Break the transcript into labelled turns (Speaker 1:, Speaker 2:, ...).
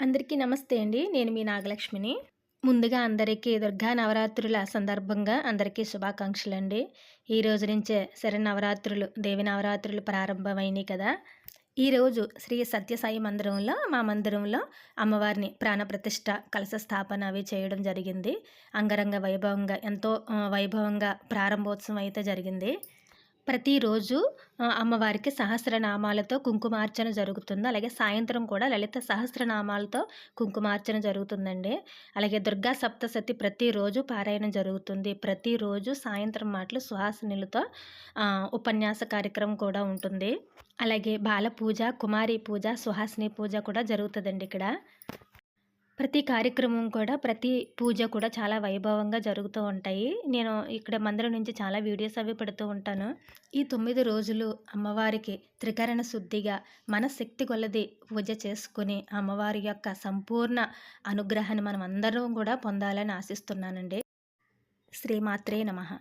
Speaker 1: అందరికీ నమస్తే అండి. నేను మీ నాగలక్ష్మిని. ముందుగా అందరికీ దుర్గా నవరాత్రుల సందర్భంగా అందరికీ శుభాకాంక్షలు అండి ఈ రోజు నుంచే శరన్నవరాత్రులు దేవి నవరాత్రులు ప్రారంభమైనాయి కదా. ఈరోజు శ్రీ సత్యసాయి మందిరంలో మా మందిరంలో అమ్మవారిని ప్రాణప్రతిష్ఠ కలశ స్థాపన అవి చేయడం జరిగింది. అంగరంగ వైభవంగా ఎంతో వైభవంగా ప్రారంభోత్సవం అయితే జరిగింది. ప్రతిరోజు అమ్మవారికి సహస్రనామాలతో కుంకుమార్చన జరుగుతుంది. అలాగే సాయంత్రం కూడా లలిత సహస్రనామాలతో కుంకుమార్చన జరుగుతుందండి. అలాగే దుర్గా సప్తసతి ప్రతిరోజు పారాయణం జరుగుతుంది. ప్రతిరోజు సాయంత్రం మాటలు సుహాసినులతో ఉపన్యాస కార్యక్రమం కూడా ఉంటుంది. అలాగే బాల పూజ కుమారి పూజ సుహాసిని పూజ కూడా జరుగుతుందండి ఇక్కడ. ప్రతి కార్యక్రమం కూడా ప్రతి పూజ కూడా చాలా వైభవంగా జరుగుతూ ఉంటాయి. నేను ఇక్కడ మందిరం నుంచి చాలా వీడియోస్ అవి పెడుతూ ఉంటాను. ఈ తొమ్మిది రోజులు అమ్మవారికి త్రికరణ శుద్ధిగా మన శక్తి కొలది పూజ చేసుకుని అమ్మవారి యొక్క సంపూర్ణ అనుగ్రహాన్ని మనం అందరం కూడా పొందాలని ఆశిస్తున్నానండి. శ్రీమాత్రే నమః.